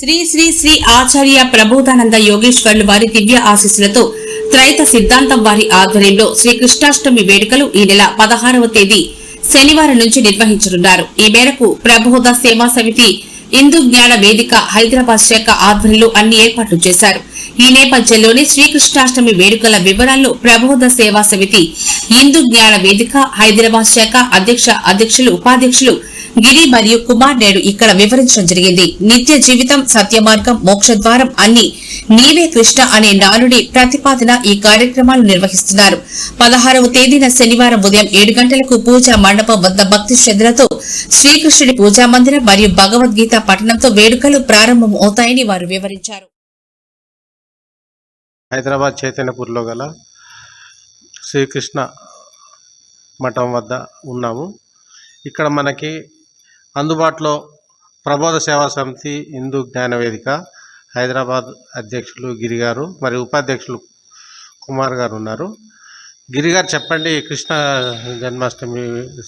శ్రీ శ్రీ శ్రీ ఆచార్య ప్రబోధానంద యోగేశ్వర్లు వారి దివ్య ఆశీస్సులతో త్రైత సిద్ధాంతం వారి ఆధ్వర్యంలో శ్రీకృష్ణాష్టమి వేడుకలు ఈ నెల పదహారవ తేదీ శనివారం నుంచి నిర్వహించనున్నారు. ఈ మేరకు ప్రబోధ సేవా సమితి హిందూ జ్ఞాన వేదిక హైదరాబాద్ శాఖ ఆధ్వర్యంలో అన్ని ఏర్పాట్లు చేశారు. ఈ నేపథ్యంలోనే శ్రీకృష్ణాష్టమి వేడుకల వివరాల్లో ప్రబోధ సేవా సమితి హిందూ జ్ఞాన వేదిక హైదరాబాద్ శాఖ అధ్యక్ష అధ్యక్షులు ఉపాధ్యక్షులు గిరి మరియు కుమార్ నేడు ఇక్కడ వివరించడం జరిగింది. నిత్య జీవితం సత్యమార్గం మోక్షద్వారం అన్ని నీవే కృష్ణ అనే నానుడి ప్రతిపాదన ఈ కార్యక్రమాలు నిర్వహిస్తున్నారు. పదహారవ తేదీన శనివారం ఉదయం ఏడు గంటలకు పూజా మండపం వద్ద భక్తి శ్రద్ధలతో శ్రీకృష్ణుడి పూజా మందిరం మరియు భగవద్గీత పఠనంతో వేడుకలు ప్రారంభం అవుతాయని వారు వివరించారు. హైదరాబాద్ చైతన్యపూర్లో గల శ్రీకృష్ణ మఠం వద్ద ఉన్నాము. ఇక్కడ మనకి అందుబాటులో ప్రబోధ సేవా సమితి హిందూ జ్ఞాన వేదిక హైదరాబాద్ అధ్యక్షులు గిరి గారు మరియు ఉపాధ్యక్షులు కుమార్ గారు ఉన్నారు. గిరి గారు చెప్పండి కృష్ణ జన్మాష్టమి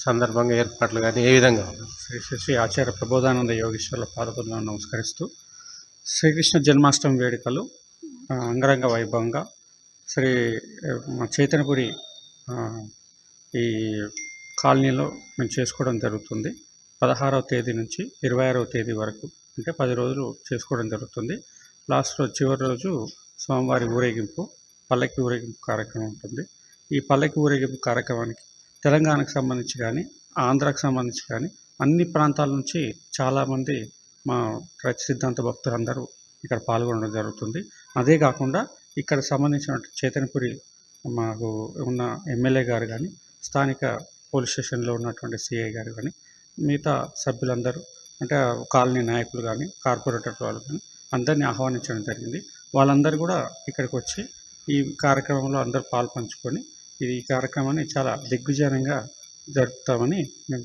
సందర్భంగా ఏర్పాట్లు కానీ ఏ విధంగా శ్రీ శ్రీ శ్రీ ఆచార్య ప్రబోధానంద యోగేశ్వర్ల పాదపద్మలను నమస్కరిస్తూ శ్రీకృష్ణ జన్మాష్టమి వేడుకలు అంగరంగ వైభవంగా శ్రీ చైతన్యపురి ఈ కాలనీలో మేము చేసుకోవడం జరుగుతుంది. పదహారవ తేదీ నుంచి ఇరవై ఆరవ తేదీ వరకు అంటే పది రోజులు చేసుకోవడం జరుగుతుంది. లాస్ట్ రోజు చివరి రోజు స్వామివారి ఊరేగింపు పల్లకి ఊరేగింపు కార్యక్రమం ఉంటుంది. ఈ పల్లకి ఊరేగింపు కార్యక్రమానికి తెలంగాణకు సంబంధించి కానీ ఆంధ్రాకు సంబంధించి కానీ అన్ని ప్రాంతాల నుంచి చాలామంది మా రైతు సిద్ధాంత భక్తులందరూ ఇక్కడ పాల్గొనడం జరుగుతుంది. అదే కాకుండా ఇక్కడ సంబంధించిన చైతన్యపురి మాకు ఉన్న ఎమ్మెల్యే గారు కానీ స్థానిక పోలీస్ స్టేషన్లో ఉన్నటువంటి సిఐ గారు కానీ మిగతా సభ్యులందరూ అంటే కాలనీ నాయకులు కానీ కార్పొరేటర్ వాళ్ళు కానీ అందరినీ ఆహ్వానించడం జరిగింది. వాళ్ళందరూ కూడా ఇక్కడికి వచ్చి ఈ కార్యక్రమంలో అందరూ పాలు పంచుకొని ఇది ఈ కార్యక్రమాన్ని చాలా దిగ్విజయంగా జరుపుతామని మేము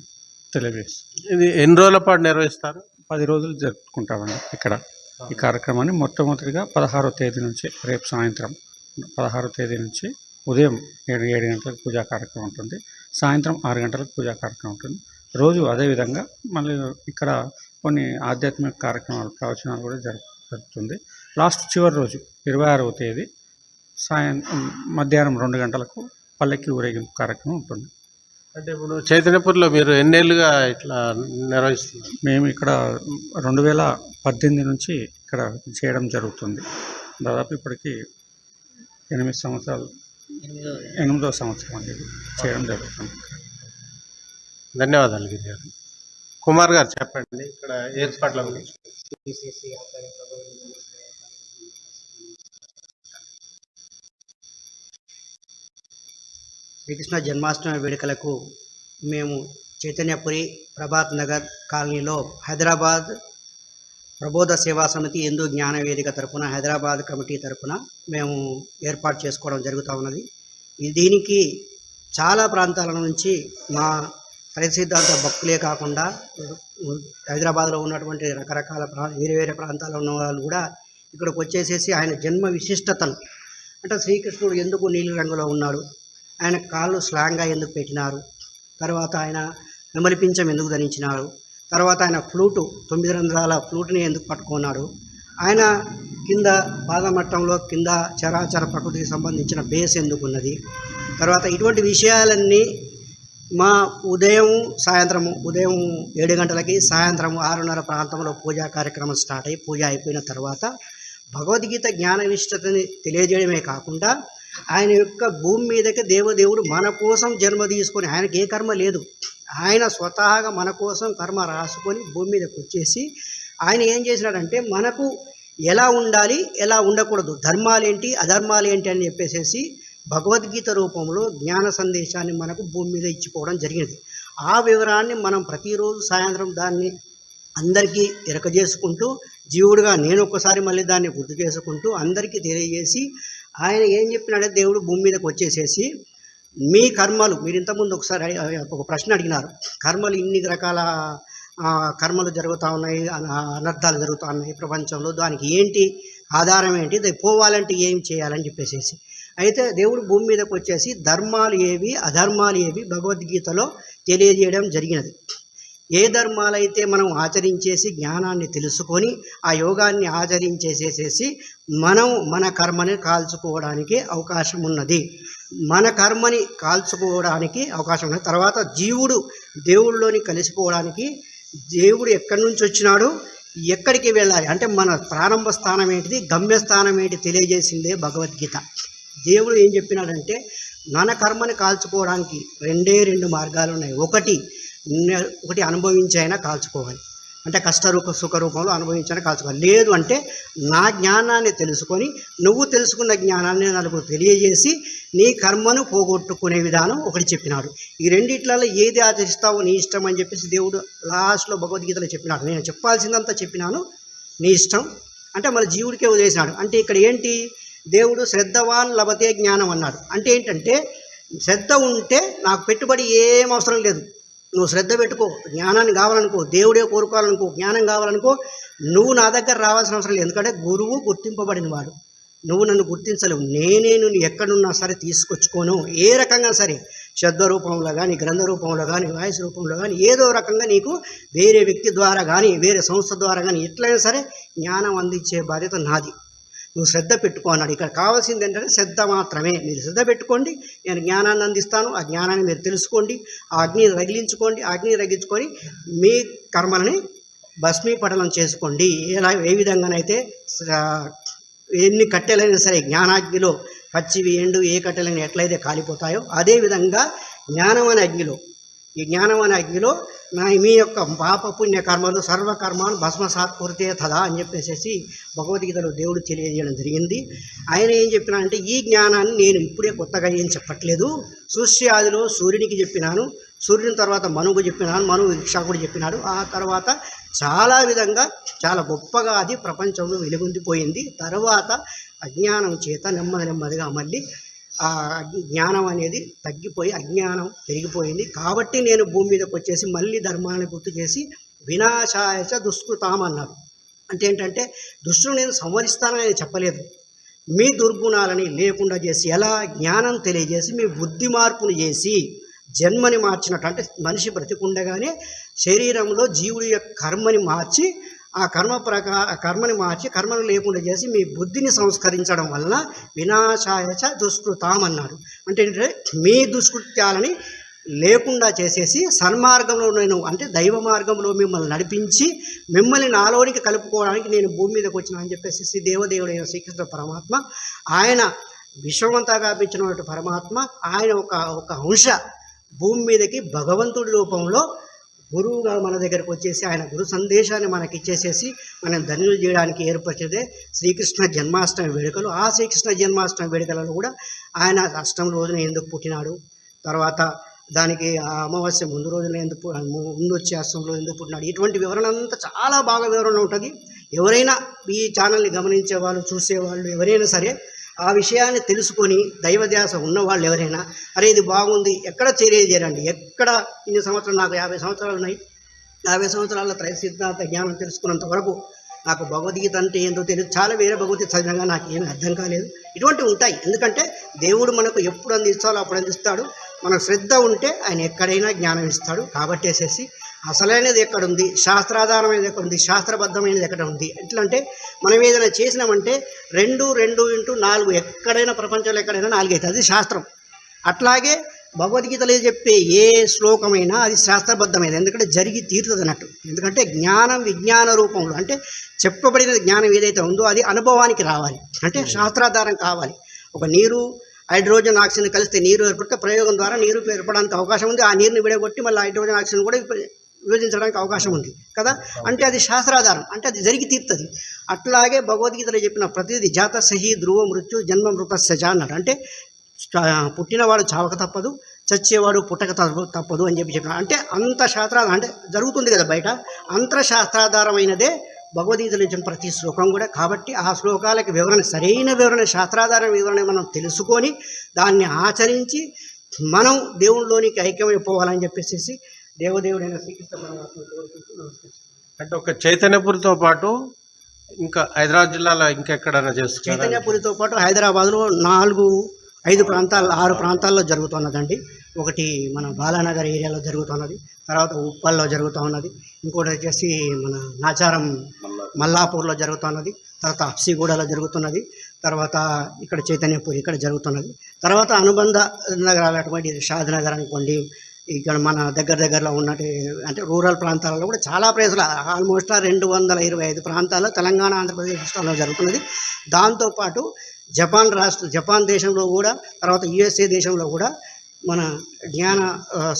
తెలియజేస్తాం ఇది ఎన్ని రోజుల పాటు నిర్వహిస్తారు? పది రోజులు జరుపుకుంటామండి ఇక్కడ ఈ కార్యక్రమాన్ని. మొట్టమొదటిగా పదహారో తేదీ నుంచి రేపు సాయంత్రం పదహారో తేదీ నుంచి ఉదయం ఏడు ఏడు గంటలకు పూజా కార్యక్రమం ఉంటుంది. సాయంత్రం ఆరు గంటలకు పూజా కార్యక్రమం ఉంటుంది. రోజు అదేవిధంగా మళ్ళీ ఇక్కడ కొన్ని ఆధ్యాత్మిక కార్యక్రమాలు ప్రవచనాలు కూడా జరుగుతుంది లాస్ట్ చివరి రోజు ఇరవై ఆరవ తేదీ సాయం మధ్యాహ్నం రెండు గంటలకు పల్లెకి ఊరేగింపు కార్యక్రమం ఉంటుంది. అంటే ఇప్పుడు చైతన్యపూర్లో మీరు ఎన్నేళ్ళుగా ఇట్లా నిర్వహిస్తున్నారు? మేము ఇక్కడ రెండు వేల పద్దెనిమిది నుంచి ఇక్కడ చేయడం జరుగుతుంది. దాదాపు ఇప్పటికి ఎనిమిది సంవత్సరాలు ఎనిమిదవ సంవత్సరం అండి ఇది చేయడం జరుగుతుంది. ధన్యవాదాలు గిరి గారు కుమార్ గారు చెప్పండి ఇక్కడ ఏర్పాట్ల శ్రీకృష్ణ జన్మాష్టమి వేడుకలకు మేము చైతన్యపురి ప్రభాత్ నగర్ కాలనీలో హైదరాబాద్ ప్రబోధ సేవా సమితి హిందూ జ్ఞాన వేదిక తరపున హైదరాబాద్ కమిటీ తరపున మేము ఏర్పాటు చేసుకోవడం జరుగుతూ ఉన్నది. దీనికి చాలా ప్రాంతాల నుంచి మా హరిత సిద్ధాంత భక్తులే కాకుండా హైదరాబాద్లో ఉన్నటువంటి రకరకాల ప్రా వేరే వేరే ప్రాంతాల్లో ఉన్న వాళ్ళు కూడా ఇక్కడికి వచ్చేసేసి ఆయన జన్మ విశిష్టతను అంటే శ్రీకృష్ణుడు ఎందుకు నీలి రంగులో ఉన్నాడు ఆయన కాళ్ళు స్లాంగ్గా ఎందుకు పెట్టినారు తర్వాత ఆయన నెమలిపించం ఎందుకు ధరించినారు తర్వాత ఆయన ఫ్లూటు తొమ్మిది రంధ్రాల ఫ్లూట్ని ఎందుకు పట్టుకున్నాడు ఆయన కింద పాదమట్టంలో కింద చరాచర ప్రకృతికి సంబంధించిన బేస్ ఎందుకు ఉన్నది తర్వాత ఇటువంటి విషయాలన్నీ మా ఉదయం సాయంత్రము ఉదయం ఏడు గంటలకి సాయంత్రం ఆరున్నర ప్రాంతంలో పూజా కార్యక్రమం స్టార్ట్ అయ్యి పూజ అయిపోయిన తర్వాత భగవద్గీత జ్ఞాన విశిష్టతని తెలియజేయడమే కాకుండా ఆయన యొక్క భూమి మీదకి దేవదేవుడు మన కోసం జన్మ తీసుకొని ఆయనకి ఏ కర్మ లేదు. ఆయన స్వతహాగా మన కోసం కర్మ రాసుకొని భూమి మీదకి వచ్చేసి ఆయన ఏం చేసినాడంటే మనకు ఎలా ఉండాలి ఎలా ఉండకూడదు ధర్మాలేంటి అధర్మాలేంటి అని చెప్పేసేసి భగవద్గీత రూపంలో జ్ఞాన సందేశాన్ని మనకు భూమి మీద ఇచ్చిపోవడం జరిగింది ఆ వివరాన్ని మనం ప్రతిరోజు సాయంత్రం దాన్ని అందరికీ ఎరకజేసుకుంటూ జీవుడిగా నేను ఒక్కసారి మళ్ళీ దాన్ని గుర్తు చేసుకుంటూ అందరికీ తెలియజేసి ఆయన ఏం చెప్పినాడే దేవుడు భూమి మీదకి వచ్చేసేసి మీ కర్మలు మీరు ఇంతకుముందు ఒకసారి ఒక ప్రశ్న అడిగినారు. కర్మలు ఇన్ని రకాల కర్మలు జరుగుతూ ఉన్నాయి అనర్థాలు జరుగుతూ ఉన్నాయి ప్రపంచంలో దానికి ఏంటి ఆధారం ఏంటి? పోవాలంటే ఏం చేయాలని చెప్పేసేసి అయితే దేవుడు భూమి మీదకు వచ్చేసి ధర్మాలు ఏవి అధర్మాలు ఏవి భగవద్గీతలో తెలియజేయడం జరిగినది. ఏ ధర్మాలైతే మనం ఆచరించేసి జ్ఞానాన్ని తెలుసుకొని ఆ యోగాన్ని ఆచరించేసేసేసి మనం మన కర్మని కాల్చుకోవడానికి అవకాశం ఉన్నది. మన కర్మని కాల్చుకోవడానికి అవకాశం ఉన్నది. తర్వాత జీవుడు దేవుడిలోని కలిసిపోవడానికి దేవుడు ఎక్కడి నుంచి వచ్చినాడు? ఎక్కడికి వెళ్ళాలి? అంటే మన ప్రారంభ స్థానం ఏంటిది? గమ్యస్థానం ఏంటి తెలియజేసిందే భగవద్గీత. దేవుడు ఏం చెప్పినాడంటే మన కర్మని కాల్చుకోవడానికి రెండే రెండు మార్గాలు ఉన్నాయి. ఒకటి ఒకటి అనుభవించైనా కాల్చుకోవాలి. అంటే కష్టరూప సుఖ రూపంలో అనుభవించైనా కాల్చుకోవాలి. లేదు అంటే నా జ్ఞానాన్ని తెలుసుకొని నువ్వు తెలుసుకున్న జ్ఞానాన్ని నలుగురు తెలియజేసి నీ కర్మను పోగొట్టుకునే విధానం ఒకటి చెప్పినాడు. ఈ రెండిట్లలో ఏది ఆచరిస్తావో నీ ఇష్టం అని చెప్పేసి దేవుడు లాస్ట్లో భగవద్గీతలో చెప్పినాడు. నేను చెప్పాల్సిందంతా చెప్పినాను. నీ ఇష్టం. అంటే మన జీవుడికే వదిలేసినాడు. అంటే ఇక్కడ ఏంటి? దేవుడు శ్రద్ధవాన్ లభతే జ్ఞానం అన్నాడు. అంటే ఏంటంటే శ్రద్ధ ఉంటే నాకు పెట్టుబడి ఏం అవసరం లేదు. నువ్వు శ్రద్ధ పెట్టుకో జ్ఞానాన్ని కావాలనుకో దేవుడే కోరుకోవాలనుకో జ్ఞానం కావాలనుకో నువ్వు నా దగ్గర రావాల్సిన అవసరం లేదు. ఎందుకంటే గురువు గుర్తింపబడిన వాడు నువ్వు నన్ను గుర్తించలేవు. నేనే నువ్వు ఎక్కడున్నా సరే తీసుకొచ్చుకోను. ఏ రకంగా సరే శబ్ద రూపంలో కానీ గ్రంథ రూపంలో కానీ వాయిస్ రూపంలో కానీ ఏదో రకంగా నీకు వేరే వ్యక్తి ద్వారా కానీ వేరే సంస్థ ద్వారా కానీ ఎట్లయినా సరే జ్ఞానం అందించే బాధ్యత నాది. నువ్వు శ్రద్ధ పెట్టుకో అన్నాడు. ఇక్కడ కావాల్సింది ఏంటంటే శ్రద్ధ మాత్రమే. మీరు శ్రద్ధ పెట్టుకోండి. నేను జ్ఞానాన్ని అందిస్తాను. ఆ జ్ఞానాన్ని మీరు తెలుసుకోండి. ఆ అగ్నిని రగిలించుకోండి. అగ్నిని రగిలించుకొని మీ కర్మలని భస్మీపటనం చేసుకోండి. ఎలా ఏ విధంగానైతే ఎన్ని కట్టెలైనా సరే జ్ఞానాగ్నిలో పచ్చివి ఎండు ఏ కట్టెలైనా ఎట్లయితే కాలిపోతాయో అదేవిధంగా జ్ఞానం అనే అగ్నిలో ఈ జ్ఞానం అనే అగ్నిలో నా మీ యొక్క పాప పుణ్య కర్మలు సర్వకర్మాలు భస్మసాత్కృతే కురితే తదా అని చెప్పేసి భగవద్గీతలో దేవుడు తెలియజేయడం జరిగింది. ఆయన ఏం చెప్పినా అంటే ఈ జ్ఞానాన్ని నేను ఇప్పుడే కొత్తగా ఏం చెప్పట్లేదు. సృష్ట్యాదిలో ఆదిలో సూర్యునికి చెప్పినాను సూర్యుని తర్వాత మనువు చెప్పినాను మనువు ఇక్షాకుడు చెప్పినాడు. ఆ తర్వాత చాలా విధంగా చాలా గొప్పగా అది ప్రపంచంలో వెలుగొందిపోయింది. తర్వాత అజ్ఞానం చేత నెమ్మది నెమ్మదిగా మళ్ళీ ఆ జ్ఞానం అనేది తగ్గిపోయి అజ్ఞానం పెరిగిపోయింది. కాబట్టి నేను భూమి మీదకి వచ్చేసి మళ్ళీ ధర్మాన్ని గుర్తు చేసి వినాశాయచ దుష్కృతాం అన్నారు అంటే ఏంటంటే దుష్టులు నేను సంవరిస్తానని చెప్పలేదు. మీ దుర్గుణాలని లేకుండా చేసి ఎలా జ్ఞానం తెలియజేసి మీ బుద్ధి మార్పును చేసి జన్మని మార్చినట్టు అంటే మనిషి బ్రతికుండగానే శరీరంలో జీవుడి యొక్క కర్మని మార్చి ఆ కర్మ ప్రకా కర్మని మార్చి కర్మను లేకుండా చేసి మీ బుద్ధిని సంస్కరించడం వలన వినాశాయచ దుష్కృతాం అన్నాడు అంటే ఏంటంటే మీ దుష్కృత్యాలని లేకుండా చేసేసి సన్మార్గంలో నేను అంటే దైవ మార్గంలో మిమ్మల్ని నడిపించి మిమ్మల్ని నాలోనికి కలుపుకోవడానికి నేను భూమి మీదకి వచ్చిన అని చెప్పేసి శ్రీ దేవదేవుడైన శ్రీకృష్ణ పరమాత్మ ఆయన విశ్వమంతా వ్యాపించినటువంటి పరమాత్మ ఆయన ఒక ఒక అంశ భూమి మీదకి భగవంతుడి రూపంలో గురువుగా మన దగ్గరకు వచ్చేసి ఆయన గురు సందేశాన్ని మనకి ఇచ్చేసేసి మనం ధన్యులు చేయడానికి ఏర్పరిచేదే శ్రీకృష్ణ జన్మాష్టమి వేడుకలు. ఆ శ్రీకృష్ణ జన్మాష్టమి వేడుకలలో కూడా ఆయన అష్టమి రోజున ఎందుకు పుట్టినాడు? తర్వాత దానికి ఆ అమావాస్య ముందు రోజున ఎందుకు ముందు వచ్చే అష్టంలో ఎందుకు పుట్టినాడు? ఇటువంటి వివరణ అంతా చాలా బాగా వివరణ ఉంటుంది. ఎవరైనా ఈ ఛానల్ని గమనించే వాళ్ళు చూసేవాళ్ళు ఎవరైనా సరే ఆ విషయాన్ని తెలుసుకొని దైవధ్యాస ఉన్నవాళ్ళు ఎవరైనా అరే ఇది బాగుంది ఎక్కడ చేరేది ఎక్కడ ఇన్ని సంవత్సరాలు నాకు యాభై సంవత్సరాలు ఉన్నాయి. యాభై సంవత్సరాల త్రయ సిద్ధాంత జ్ఞానం తెలుసుకున్నంత వరకు నాకు భగవద్గీత అంటే ఏందో తెలియదు. చాలా వేరే భగవద్గీత చదివినా నాకు ఏమీ అర్థం కాలేదు. ఇటువంటివి ఉంటాయి. ఎందుకంటే దేవుడు మనకు ఎప్పుడు అందిస్తాడో అప్పుడు అందిస్తాడు. మనకు శ్రద్ధ ఉంటే ఆయన ఎక్కడైనా జ్ఞానం ఇస్తాడు. కాబట్టేసేసి అసలైనది ఎక్కడుంది శాస్త్రాధారమైనది ఎక్కడుంది శాస్త్రబద్ధమైనది ఎక్కడ ఉంది? ఎట్లా అంటే మనం ఏదైనా చేసినామంటే రెండు రెండు ఇంటూ నాలుగు ఎక్కడైనా ప్రపంచంలో ఎక్కడైనా నాలుగు అవుతుంది అది శాస్త్రం. అట్లాగే భగవద్గీతలో చెప్పే ఏ శ్లోకమైనా అది శాస్త్రబద్ధమైనది. ఎందుకంటే జరిగి తీరుతుంది అన్నట్టు. ఎందుకంటే జ్ఞానం విజ్ఞాన రూపంలో అంటే చెప్పబడిన జ్ఞానం ఏదైతే ఉందో అది అనుభవానికి రావాలి. అంటే శాస్త్రాధారం కావాలి. ఒక నీరు హైడ్రోజన్ ఆక్సిజన్ కలిస్తే నీరు ఏర్పడితే ప్రయోగం ద్వారా నీరు ఏర్పడడానికి అవకాశం ఉంది. ఆ నీరుని విడగొట్టి మళ్ళీ హైడ్రోజన్ ఆక్సిజన్ కూడా విభజించడానికి అవకాశం ఉంది కదా? అంటే అది శాస్త్రాధారం అంటే అది జరిగి తీరుతుంది. అట్లాగే భగవద్గీతలో చెప్పిన ప్రతిదీ జాత సహి ధ్రువ మృత్యు జన్మ మృత సజ అన్నాడు. అంటే పుట్టినవాడు చావక తప్పదు చచ్చేవాడు పుట్టక తప్పదు అని చెప్పి చెప్పిన అంటే అంత శాస్త్రాధారం అంటే జరుగుతుంది కదా బయట? అంతర్శాస్త్రాధారమైనదే భగవద్గీతలో ఇచ్చిన ప్రతి శ్లోకం కూడా. కాబట్టి ఆ శ్లోకాలకి వివరణ సరైన వివరణ శాస్త్రాధార వివరణ మనం తెలుసుకొని దాన్ని ఆచరించి మనం దేవుళ్ళలోనికి ఐక్యమైపోవాలని చెప్పేసి దేవదేవుడైన శ్రీకృష్ణ పరమాత్మ కోరుకుంటూ నమస్కరిస్తున్నాను అంటే ఒక చైతన్యపురితో పాటు ఇంకా హైదరాబాద్ జిల్లాలో ఇంకెక్కడైనా చేస్తున్నారు చైతన్యపురితో పాటు హైదరాబాద్లో నాలుగు ఐదు ప్రాంతాలు ఆరు ప్రాంతాల్లో జరుగుతున్నదండి. ఒకటి మన బాలానగర్ ఏరియాలో జరుగుతున్నది తర్వాత ఉప్పల్లో జరుగుతూ ఉన్నది ఇంకోటి వచ్చేసి మన నాచారం మల్లాపూర్లో జరుగుతున్నది తర్వాత హప్సిగూడలో జరుగుతున్నది తర్వాత ఇక్కడ చైతన్యపూర్ ఇక్కడ జరుగుతున్నది. తర్వాత అనుబంధ నగరాలు అటువంటి షాద్నగర్ అనుకోండి ఇక్కడ మన దగ్గర దగ్గరలో ఉన్నటి అంటే రూరల్ ప్రాంతాలలో కూడా చాలా ప్లేసులు ఆల్మోస్ట్ రెండు వందల ఇరవై ఐదు ప్రాంతాల్లో తెలంగాణ ఆంధ్రప్రదేశ్ రాష్ట్రంలో జరుగుతున్నది. దాంతోపాటు జపాన్ రాష్ట్ర జపాన్ దేశంలో కూడా తర్వాత యుఎస్ఏ దేశంలో కూడా మన జ్ఞాన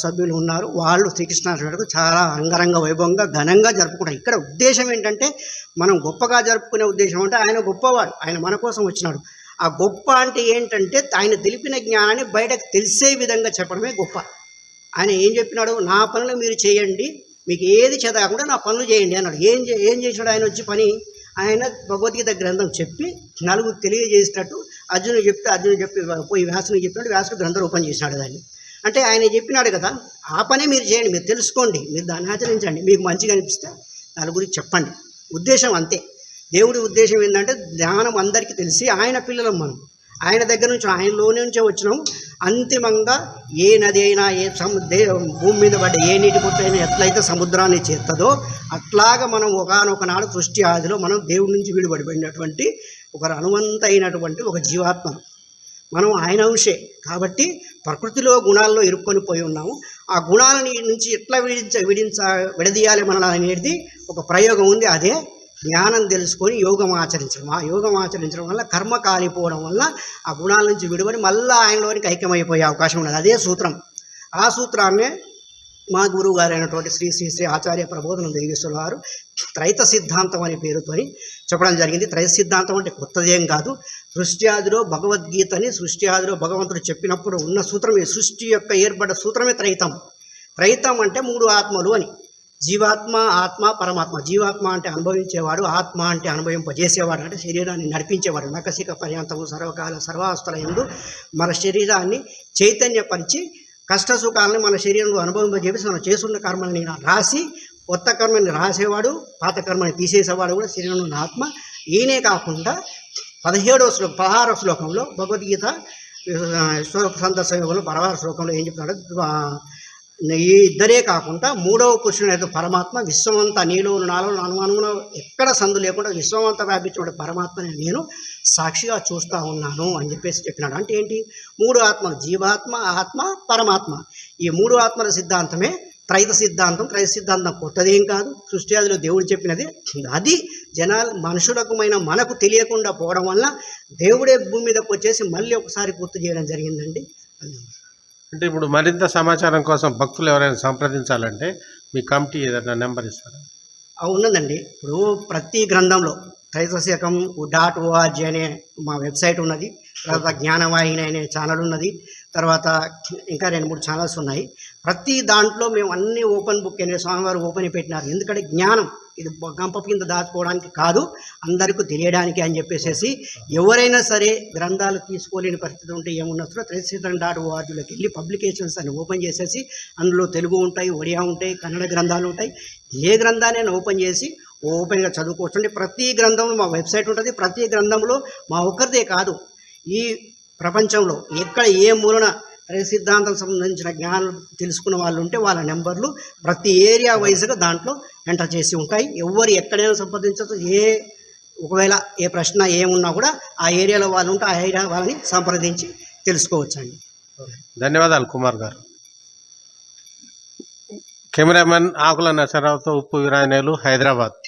సభ్యులు ఉన్నారు. వాళ్ళు శ్రీకృష్ణాష్టమికి చాలా అంగరంగ వైభవంగా ఘనంగా జరుపుకుంటారు. ఇక్కడ ఉద్దేశం ఏంటంటే మనం గొప్పగా జరుపుకునే ఉద్దేశం అంటే ఆయన గొప్పవాడు ఆయన మన కోసం వచ్చినాడు. ఆ గొప్ప అంటే ఏంటంటే ఆయన తెలిపిన జ్ఞానాన్ని బయటకు తెలిసే విధంగా చెప్పడమే గొప్ప. ఆయన ఏం చెప్పినాడు? నా పనులు మీరు చేయండి మీకు ఏది చేత కాకుండా నా పనులు చేయండి అన్నాడు. ఏం చే- ఏం చేసినాడు ఆయన వచ్చి పని? ఆయన భగవద్గీత గ్రంథం చెప్పి నలుగురు తెలియజేసినట్టు అర్జునుడు చెప్తే అర్జునుడు చెప్పి పోయి వ్యాసుని చెప్పినట్టు వ్యాసుడు గ్రంథ రూపం చేసినాడు దాన్ని. అంటే ఆయన చెప్పినాడు కదా ఆ పనే మీరు చేయండి మీరు తెలుసుకోండి మీరు దాన్ని ఆచరించండి మీకు మంచిగా అనిపిస్తే నలుగురికి చెప్పండి. ఉద్దేశం అంతే. దేవుడి ఉద్దేశం ఏంటంటే ధ్యానం అందరికీ తెలిసి ఆయన పిల్లలం మనం. ఆయన దగ్గర నుంచి ఆయనలో నుంచే వచ్చినాం. అంతిమంగా ఏ నది అయినా ఏ సముద్ర భూమి మీద పడ్డ ఏ నీటి పొట్టు అయినా ఎట్లయితే సముద్రాన్ని చేస్తుందో అట్లాగా మనం ఒకనొక నాడు సృష్టి ఆదిలో మనం దేవుడి నుంచి విడిపడిపోయినటువంటి ఒక అనువంతైనటువంటి ఒక జీవాత్మ. మనం ఆయన అంశే కాబట్టి ప్రకృతిలో గుణాల్లో ఇరుక్కొని పోయి ఉన్నాము. ఆ గుణాలని నుంచి ఎట్లా విడించ విడించ విడదీయాలి మన అనేది ఒక ప్రయోగం ఉంది. అదే జ్ఞానం తెలుసుకొని యోగం ఆచరించడం. ఆ యోగం ఆచరించడం వల్ల కర్మ కాలిపోవడం వల్ల ఆ గుణాల నుంచి విడిపడి మళ్ళీ ఆయనలోనికి ఐక్యమైపోయే అవకాశం ఉన్నది. అదే సూత్రం. ఆ సూత్రాన్నే మా గురువు గారైనటువంటి శ్రీ శ్రీ శ్రీ ఆచార్య ప్రబోధనం దేవేశ్వర వారు త్రైత సిద్ధాంతం అనే పేరుతోని చెప్పడం జరిగింది. త్రైత సిద్ధాంతం అంటే కొత్తదేం కాదు. సృష్టి ఆదిలో భగవద్గీతని సృష్టి ఆదిలో భగవంతుడు చెప్పినప్పుడు ఉన్న సూత్రమే సృష్టి యొక్క ఏర్పడ్డ సూత్రమే త్రైతం. త్రైతం అంటే మూడు ఆత్మలు అని. జీవాత్మ ఆత్మ పరమాత్మ. జీవాత్మ అంటే అనుభవించేవాడు ఆత్మ అంటే అనుభవింపజేసేవాడు. అంటే శరీరాన్ని నడిపించేవాడు. నకసిక పర్యాంతము సర్వకాల సర్వాస్తుల ఎందు మన శరీరాన్ని చైతన్యపరిచి కష్ట సుఖాలను మన శరీరంలో అనుభవింపజేసి మనం చేస్తున్న కర్మల్ని రాసి కొత్త కర్మని రాసేవాడు పాత కర్మని తీసేసేవాడు కూడా శరీరంలో ఉన్న ఆత్మ. ఈయనే కాకుండా పదిహేడవ శ్లోకం పదహారవ శ్లోకంలో భగవద్గీత ఆ, స్వరూప సందర్శనంలో పదహారు శ్లోకంలో ఏం చెప్తున్నాడు ఈ ఇద్దరే కాకుండా మూడవ పురుషుడు అయితే పరమాత్మ విశ్వమంతా నీలో నాలో అనుమానంలో ఎక్కడ సందు లేకుండా విశ్వమంతా వ్యాపించిన పరమాత్మని నేను సాక్షిగా చూస్తూ ఉన్నాను అని చెప్పేసి చెప్పినాడు. అంటే ఏంటి? మూడు ఆత్మలు జీవాత్మ ఆత్మ పరమాత్మ. ఈ మూడు ఆత్మల సిద్ధాంతమే త్రైత సిద్ధాంతం. త్రైత సిద్ధాంతం కొత్తదేం కాదు. సృష్టిదిలో దేవుడు చెప్పినది అది జనాలు మనుషులకుమైన మనకు తెలియకుండా పోవడం వల్ల దేవుడే భూమి మీదకి వచ్చేసి మళ్ళీ ఒకసారి గుర్తు చేయడం జరిగిందండి. అంటే ఇప్పుడు మరింత సమాచారం కోసం భక్తులు ఎవరైనా సంప్రదించాలంటే మీ కమిటీ ఏదైనా నెంబర్ ఇస్తారా? ఉన్నదండి ఇప్పుడు ప్రతి గ్రంథంలో త్రైతశకం డాట్ ఓఆర్జీ అనే మా వెబ్సైట్ ఉన్నది. తర్వాత జ్ఞానవాహిని అనే ఛానల్ ఉన్నది. తర్వాత ఇంకా రెండు మూడు ఛానల్స్ ఉన్నాయి. ప్రతి దాంట్లో మేము అన్ని ఓపెన్ బుక్ అనే స్వామివారు ఓపెన్ పెట్టినారు. ఎందుకంటే జ్ఞానం ఇది గంప కింద దాచుకోవడానికి కాదు అందరికీ తెలియడానికి అని చెప్పేసేసి ఎవరైనా సరే గ్రంథాలు తీసుకోలేని పరిస్థితి ఉంటే ఏమున్నట్లో త్రైశీతం డాట్ ఓఆర్జీలోకి వెళ్ళి పబ్లికేషన్స్ అని ఓపెన్ చేసేసి అందులో తెలుగు ఉంటాయి ఒడియా ఉంటాయి కన్నడ గ్రంథాలు ఉంటాయి. ఏ గ్రంథాన్ని ఓపెన్ చేసి ఓపెన్గా చదువుకోవచ్చు అంటే ప్రతి గ్రంథంలో మా వెబ్సైట్ ఉంటుంది. ప్రతి గ్రంథంలో మా ఒక్కరిదే కాదు ఈ ప్రపంచంలో ఎక్కడ ఏ మూలన సిద్ధాంతం సంబంధించిన జ్ఞానం తెలుసుకున్న వాళ్ళు ఉంటే వాళ్ళ నెంబర్లు ప్రతి ఏరియా వైజ్గా దాంట్లో ఎంటర్ చేసి ఉంటాయి. ఎవరు ఎక్కడైనా సంప్రదించవచ్చు ఏ ఒకవేళ ఏ ప్రశ్న ఏమున్నా కూడా ఆ ఏరియాలో వాళ్ళు ఉంటే ఆ ఏరియా వాళ్ళని సంప్రదించి తెలుసుకోవచ్చండి. ధన్యవాదాలు కుమార్ గారు. కెమెరామెన్ ఆకుల నరసరావుతో ఉప్పు విరాయనేలు హైదరాబాద్.